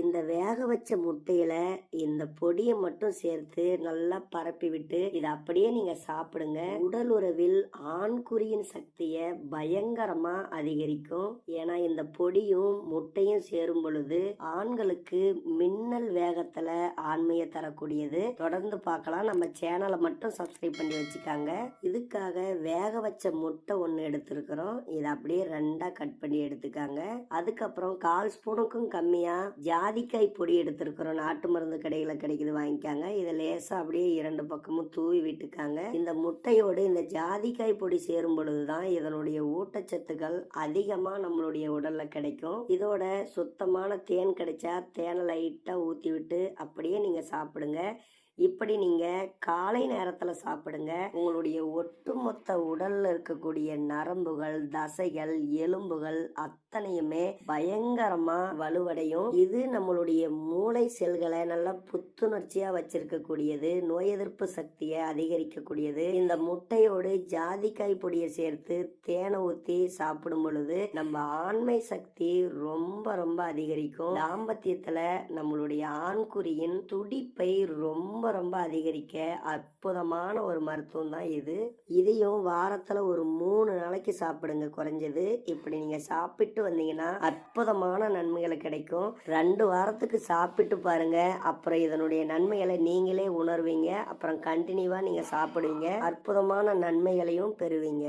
இந்த வேக வச்ச முட்டையில இந்த பொடியை மட்டும் சேர்த்து நல்லா பரப்பி விட்டு இதை அப்படியே நீங்க சாப்பிடுங்க. உடல் உறவில் ஆண்குறியின் சக்தியை பயங்கரமா அதிகரிக்கும். ஏன்னா இந்த பொடியும் முட்டையும் சேரும் பொழுது ஆண்களுக்கு மின்னல் வேகத்துல ஆண்மையை தரக்கூடியது. தொடர்ந்து பார்க்கலாம். நம்ம சேனலை மட்டும் சப்ஸ்கிரைப் பண்ணி வச்சுக்காங்க. இதுக்காக வேக வச்ச முட்டை ஒன்று எடுத்திருக்கிறோம். இதை அப்படியே ரெண்டா கட் பண்ணி எடுத்துக்காங்க. அதுக்கப்புறம் கால் ஸ்பூனுக்கும் கம்மியா ஜாதிக்காய் பொடி எடுத்திருக்கிறோம். நாட்டு மருந்து கடையில் கிடைக்குது வாங்கிக்காங்க. இதை லேசாக அப்படியே இரண்டு பக்கமும் தூவி விட்டுக்காங்க. இந்த முட்டையோடு இந்த ஜாதிக்காய் பொடி சேரும் பொழுது தான் இதனுடைய ஊட்டச்சத்துக்கள் அதிகமாக நம்மளுடைய உடலில் கிடைக்கும். இதோட சுத்தமான தேன் கிடைச்சா தேனை லைட்டாக ஊற்றி விட்டு அப்படியே நீங்கள் சாப்பிடுங்க. இப்படி நீங்க காலை நேரத்துல சாப்பிடுங்க. உங்களுடைய ஒட்டுமொத்த உடல்ல இருக்கக்கூடிய நரம்புகள் தசைகள் எலும்புகள் அத்தனையுமே பயங்கரமா வலுவடையும். இது நம்மளுடைய மூளை செல்களை நல்லா புத்துணர்ச்சியா வச்சிருக்கக்கூடியது நோய் எதிர்ப்பு சக்தியை அதிகரிக்கக்கூடியது. இந்த முட்டையோடு ஜாதிக்காய் பொடியை சேர்த்து தேனை ஊத்தி சாப்பிடும் பொழுது நம்ம ஆண்மை சக்தி ரொம்ப ரொம்ப அதிகரிக்கும். தாம்பத்தியத்துல நம்மளுடைய ஆண்குறியின் துடிப்பை ரொம்ப ரொம்ப ரொம்ப அதிகரிக்க அற்புதமான ஒரு மருத்துவம் தான் இது. இதையும் வாரத்தில் ஒரு மூணு நாளைக்கு சாப்பிடுங்க. குறைஞ்சது இப்படி நீங்கள் சாப்பிட்டு வந்தீங்கன்னா அற்புதமான நன்மைகள் கிடைக்கும். ரெண்டு வாரத்துக்கு சாப்பிட்டு பாருங்க. அப்புறம் இதனுடைய நன்மைகளை நீங்களே உணர்வீங்க. அப்புறம் கண்டினியூவாக நீங்கள் சாப்பிடுவீங்க. அற்புதமான நன்மைகளையும் பெறுவீங்க.